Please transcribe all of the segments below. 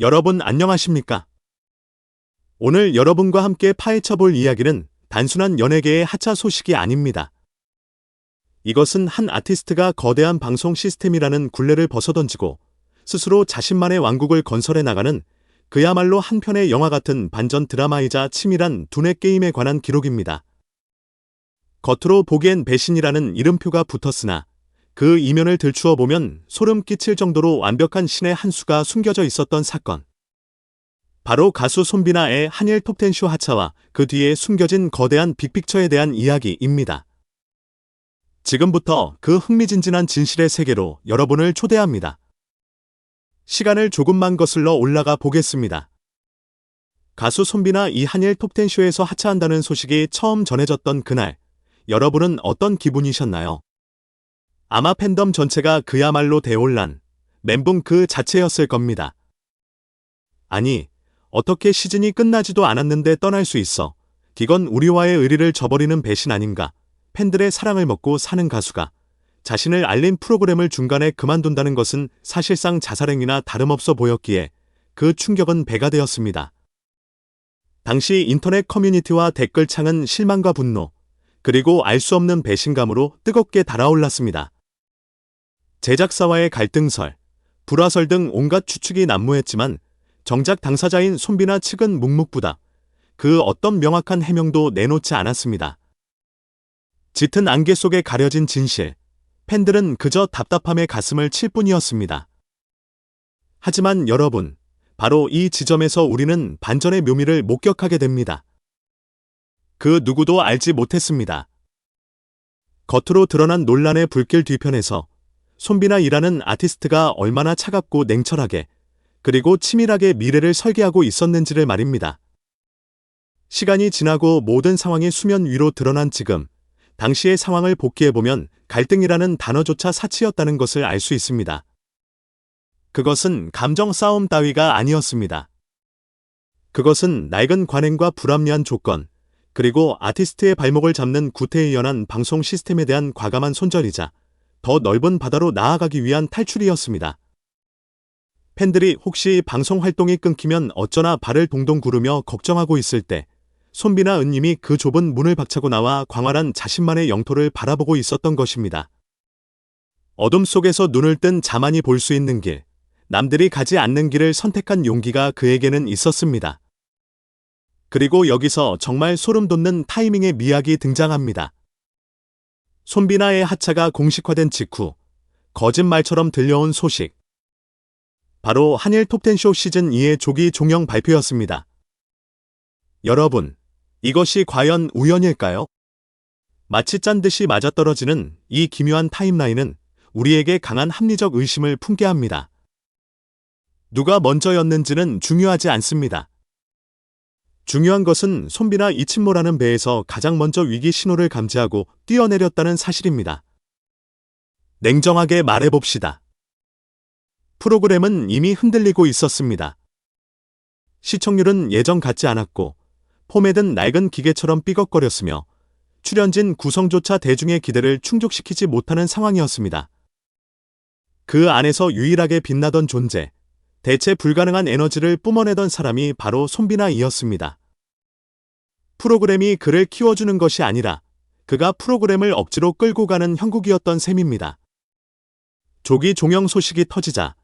여러분 안녕하십니까? 오늘 여러분과 함께 파헤쳐 볼 이야기는 단순한 연예계의 하차 소식이 아닙니다. 이것은 한 아티스트가 거대한 방송 시스템이라는 굴레를 벗어던지고 스스로 자신만의 왕국을 건설해 나가는 그야말로 한 편의 영화 같은 반전 드라마이자 치밀한 두뇌 게임에 관한 기록입니다. 겉으로 보기엔 배신이라는 이름표가 붙었으나 그 이면을 들추어 보면 소름 끼칠 정도로 완벽한 신의 한 수가 숨겨져 있었던 사건. 바로 가수 손비나의 한일 톱텐쇼 하차와 그 뒤에 숨겨진 거대한 빅픽처에 대한 이야기입니다. 지금부터 그 흥미진진한 진실의 세계로 여러분을 초대합니다. 시간을 조금만 거슬러 올라가 보겠습니다. 가수 손비나 이 한일 톱텐쇼에서 하차한다는 소식이 처음 전해졌던 그날, 여러분은 어떤 기분이셨나요? 아마 팬덤 전체가 그야말로 대혼란, 멘붕 그 자체였을 겁니다. 아니, 어떻게 시즌이 끝나지도 않았는데 떠날 수 있어. 기건 우리와의 의리를 저버리는 배신 아닌가. 팬들의 사랑을 먹고 사는 가수가 자신을 알린 프로그램을 중간에 그만둔다는 것은 사실상 자살행위나 다름없어 보였기에 그 충격은 배가 되었습니다. 당시 인터넷 커뮤니티와 댓글창은 실망과 분노, 그리고 알 수 없는 배신감으로 뜨겁게 달아올랐습니다. 제작사와의 갈등설, 불화설 등 온갖 추측이 난무했지만 정작 당사자인 손비나 측은 묵묵부답, 그 어떤 명확한 해명도 내놓지 않았습니다. 짙은 안개 속에 가려진 진실, 팬들은 그저 답답함에 가슴을 칠 뿐이었습니다. 하지만 여러분, 바로 이 지점에서 우리는 반전의 묘미를 목격하게 됩니다. 그 누구도 알지 못했습니다. 겉으로 드러난 논란의 불길 뒤편에서 손비나 이라는 아티스트가 얼마나 차갑고 냉철하게 그리고 치밀하게 미래를 설계하고 있었는지를 말입니다. 시간이 지나고 모든 상황이 수면 위로 드러난 지금, 당시의 상황을 복기해보면 갈등이라는 단어조차 사치였다는 것을 알 수 있습니다. 그것은 감정 싸움 따위가 아니었습니다. 그것은 낡은 관행과 불합리한 조건, 그리고 아티스트의 발목을 잡는 구태의연한 방송 시스템에 대한 과감한 손절이자 더 넓은 바다로 나아가기 위한 탈출이었습니다. 팬들이 혹시 방송 활동이 끊기면 어쩌나 발을 동동 구르며 걱정하고 있을 때 손비나 은님이 그 좁은 문을 박차고 나와 광활한 자신만의 영토를 바라보고 있었던 것입니다. 어둠 속에서 눈을 뜬 자만이 볼 수 있는 길, 남들이 가지 않는 길을 선택한 용기가 그에게는 있었습니다. 그리고 여기서 정말 소름 돋는 타이밍의 미학이 등장합니다. 손비나의 하차가 공식화된 직후 거짓말처럼 들려온 소식. 바로 한일 톱텐쇼 시즌 2의 조기 종영 발표였습니다. 여러분, 이것이 과연 우연일까요? 마치 짠 듯이 맞아떨어지는 이 기묘한 타임라인은 우리에게 강한 합리적 의심을 품게 합니다. 누가 먼저였는지는 중요하지 않습니다. 중요한 것은 손비나 이친모라는 배에서 가장 먼저 위기 신호를 감지하고 뛰어내렸다는 사실입니다. 냉정하게 말해봅시다. 프로그램은 이미 흔들리고 있었습니다. 시청률은 예전 같지 않았고 든 낡은 기계처럼 삐걱거렸으며 출연진 구성조차 대중의 기대를 충족시키지 못하는 상황이었습니다. 그 안에서 유일하게 빛나던 존재, 대체 불가능한 에너지를 뿜어내던 사람이 바로 손비나이었습니다. 프로그램이 그를 키워주는 것이 아니라 그가 프로그램을 억지로 끌고 가는 형국이었던 셈입니다. 조기 종영 소식이 터지자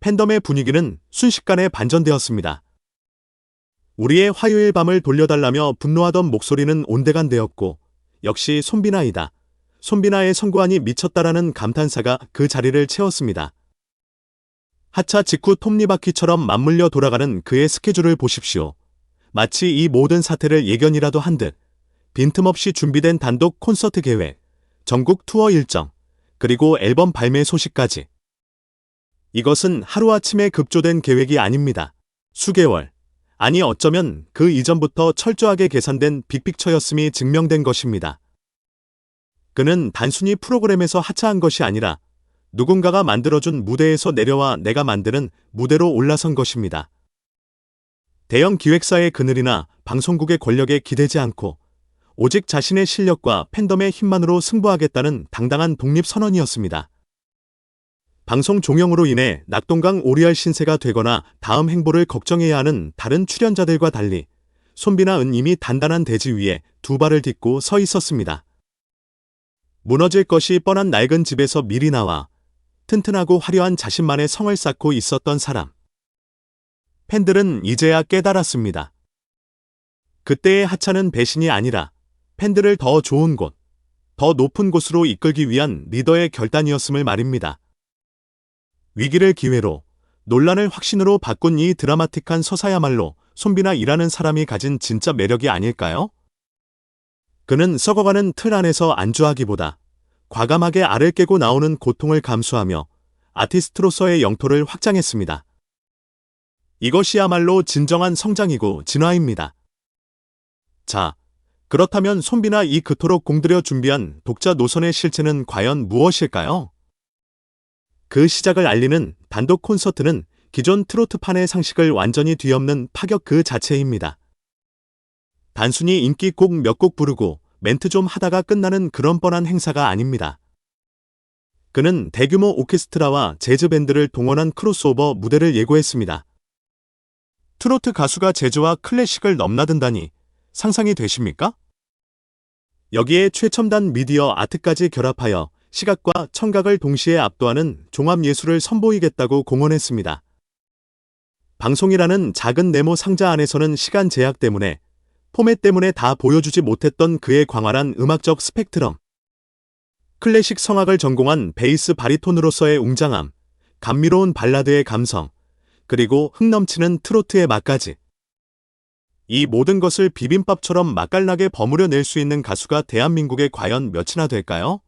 팬덤의 분위기는 순식간에 반전되었습니다. 우리의 화요일 밤을 돌려달라며 분노하던 목소리는 온데간되었고 역시 손비나이다. 손비나의 선구안이 미쳤다라는 감탄사가 그 자리를 채웠습니다. 하차 직후 톱니바퀴처럼 맞물려 돌아가는 그의 스케줄을 보십시오. 마치 이 모든 사태를 예견이라도 한 듯 빈틈없이 준비된 단독 콘서트 계획, 전국 투어 일정, 그리고 앨범 발매 소식까지. 이것은 하루아침에 급조된 계획이 아닙니다. 수개월, 아니 어쩌면 그 이전부터 철저하게 계산된 빅픽처였음이 증명된 것입니다. 그는 단순히 프로그램에서 하차한 것이 아니라 누군가가 만들어준 무대에서 내려와 내가 만드는 무대로 올라선 것입니다. 대형 기획사의 그늘이나 방송국의 권력에 기대지 않고 오직 자신의 실력과 팬덤의 힘만으로 승부하겠다는 당당한 독립선언이었습니다. 방송 종영으로 인해 낙동강 오리알 신세가 되거나 다음 행보를 걱정해야 하는 다른 출연자들과 달리 손비나 은 이미 단단한 대지 위에 두 발을 딛고 서 있었습니다. 무너질 것이 뻔한 낡은 집에서 미리 나와 튼튼하고 화려한 자신만의 성을 쌓고 있었던 사람. 팬들은 이제야 깨달았습니다. 그때의 하차는 배신이 아니라 팬들을 더 좋은 곳, 더 높은 곳으로 이끌기 위한 리더의 결단이었음을 말입니다. 위기를 기회로, 논란을 확신으로 바꾼 이 드라마틱한 서사야말로 손비나 일하는 사람이 가진 진짜 매력이 아닐까요? 그는 썩어가는 틀 안에서 안주하기보다 과감하게 알을 깨고 나오는 고통을 감수하며 아티스트로서의 영토를 확장했습니다. 이것이야말로 진정한 성장이고 진화입니다. 자, 그렇다면 손비나 이 그토록 공들여 준비한 독자 노선의 실체는 과연 무엇일까요? 그 시작을 알리는 단독 콘서트는 기존 트로트판의 상식을 완전히 뒤엎는 파격 그 자체입니다. 단순히 인기 곡 몇 곡 부르고 멘트 좀 하다가 끝나는 그런 뻔한 행사가 아닙니다. 그는 대규모 오케스트라와 재즈 밴드를 동원한 크로스오버 무대를 예고했습니다. 트로트 가수가 재즈와 클래식을 넘나든다니 상상이 되십니까? 여기에 최첨단 미디어 아트까지 결합하여 시각과 청각을 동시에 압도하는 종합예술을 선보이겠다고 공언했습니다. 방송이라는 작은 네모 상자 안에서는 시간 제약 때문에 포맷 때문에 다 보여주지 못했던 그의 광활한 음악적 스펙트럼. 클래식 성악을 전공한 베이스 바리톤으로서의 웅장함, 감미로운 발라드의 감성, 그리고 흥넘치는 트로트의 맛까지. 이 모든 것을 비빔밥처럼 맛깔나게 버무려 낼 수 있는 가수가 대한민국에 과연 몇이나 될까요?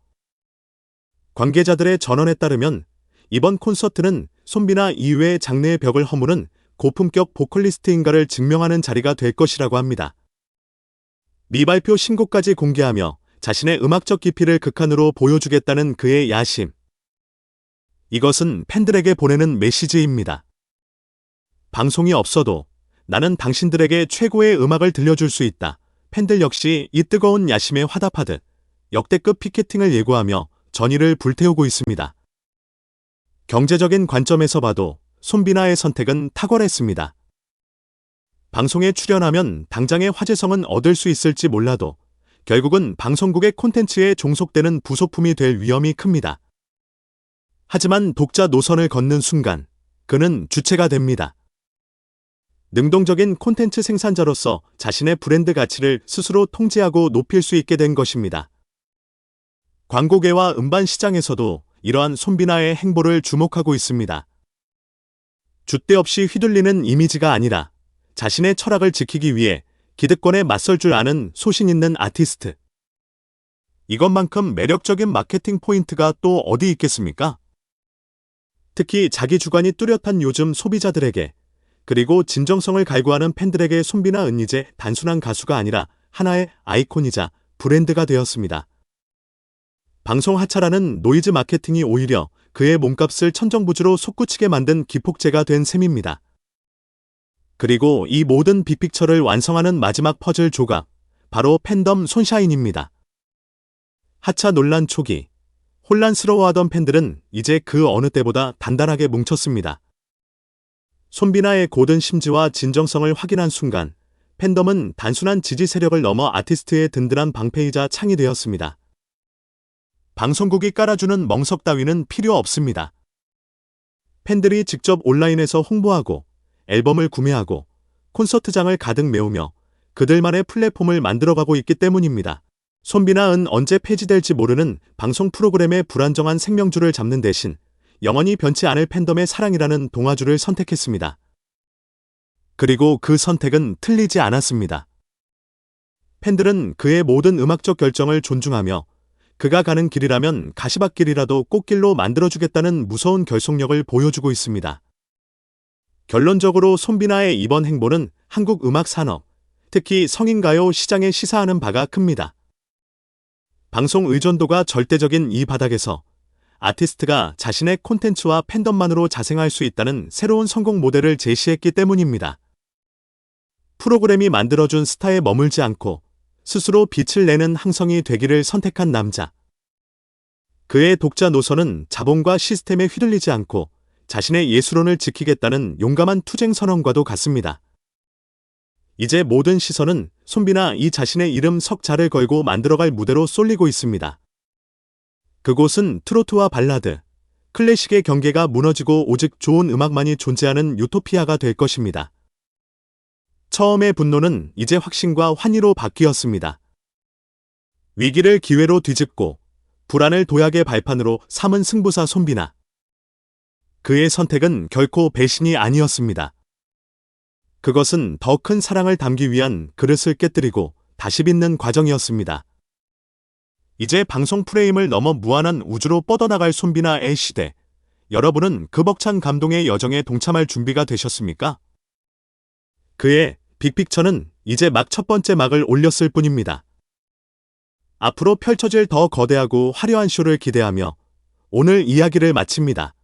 관계자들의 전언에 따르면 이번 콘서트는 손비나 이외의 장르의 벽을 허무는 고품격 보컬리스트인가를 증명하는 자리가 될 것이라고 합니다. 미발표 신곡까지 공개하며 자신의 음악적 깊이를 극한으로 보여주겠다는 그의 야심. 이것은 팬들에게 보내는 메시지입니다. 방송이 없어도 나는 당신들에게 최고의 음악을 들려줄 수 있다. 팬들 역시 이 뜨거운 야심에 화답하듯 역대급 피켓팅을 예고하며 전의를 불태우고 있습니다. 경제적인 관점에서 봐도 손비나의 선택은 탁월했습니다. 방송에 출연하면 당장의 화제성은 얻을 수 있을지 몰라도 결국은 방송국의 콘텐츠에 종속되는 부속품이 될 위험이 큽니다. 하지만 독자 노선을 걷는 순간 그는 주체가 됩니다. 능동적인 콘텐츠 생산자로서 자신의 브랜드 가치를 스스로 통제하고 높일 수 있게 된 것입니다. 광고계와 음반 시장에서도 이러한 손비나의 행보를 주목하고 있습니다. 줏대 없이 휘둘리는 이미지가 아니라 자신의 철학을 지키기 위해 기득권에 맞설 줄 아는 소신 있는 아티스트. 이것만큼 매력적인 마케팅 포인트가 또 어디 있겠습니까? 특히 자기 주관이 뚜렷한 요즘 소비자들에게 그리고 진정성을 갈구하는 팬들에게 손비나 은이제 단순한 가수가 아니라 하나의 아이콘이자 브랜드가 되었습니다. 방송 하차라는 노이즈 마케팅이 오히려 그의 몸값을 천정부지로 솟구치게 만든 기폭제가 된 셈입니다. 그리고 이 모든 빅픽처를 완성하는 마지막 퍼즐 조각, 바로 팬덤 손샤인입니다. 하차 논란 초기, 혼란스러워하던 팬들은 이제 그 어느 때보다 단단하게 뭉쳤습니다. 손비나의 고든 심지와 진정성을 확인한 순간 팬덤은 단순한 지지 세력을 넘어 아티스트의 든든한 방패이자 창이 되었습니다. 방송국이 깔아주는 멍석 따위는 필요 없습니다. 팬들이 직접 온라인에서 홍보하고 앨범을 구매하고 콘서트장을 가득 메우며 그들만의 플랫폼을 만들어가고 있기 때문입니다. 손비나 은 언제 폐지될지 모르는 방송 프로그램의 불안정한 생명줄을 잡는 대신 영원히 변치 않을 팬덤의 사랑이라는 동화줄을 선택했습니다. 그리고 그 선택은 틀리지 않았습니다. 팬들은 그의 모든 음악적 결정을 존중하며 그가 가는 길이라면 가시밭길이라도 꽃길로 만들어주겠다는 무서운 결속력을 보여주고 있습니다. 결론적으로 손비나의 이번 행보는 한국 음악 산업, 특히 성인가요 시장에 시사하는 바가 큽니다. 방송 의존도가 절대적인 이 바닥에서 아티스트가 자신의 콘텐츠와 팬덤만으로 자생할 수 있다는 새로운 성공 모델을 제시했기 때문입니다. 프로그램이 만들어준 스타에 머물지 않고 스스로 빛을 내는 항성이 되기를 선택한 남자. 그의 독자 노선은 자본과 시스템에 휘둘리지 않고 자신의 예술론을 지키겠다는 용감한 투쟁 선언과도 같습니다. 이제 모든 시선은 손비나 이 자신의 이름 석자를 걸고 만들어갈 무대로 쏠리고 있습니다. 그곳은 트로트와 발라드, 클래식의 경계가 무너지고 오직 좋은 음악만이 존재하는 유토피아가 될 것입니다. 처음의 분노는 이제 확신과 환희로 바뀌었습니다. 위기를 기회로 뒤집고 불안을 도약의 발판으로 삼은 승부사 손비나. 그의 선택은 결코 배신이 아니었습니다. 그것은 더 큰 사랑을 담기 위한 그릇을 깨뜨리고 다시 빚는 과정이었습니다. 이제 방송 프레임을 넘어 무한한 우주로 뻗어나갈 손비나의 시대. 여러분은 그 벅찬 감동의 여정에 동참할 준비가 되셨습니까? 그의 빅픽처는 이제 막 첫 번째 막을 올렸을 뿐입니다. 앞으로 펼쳐질 더 거대하고 화려한 쇼를 기대하며 오늘 이야기를 마칩니다.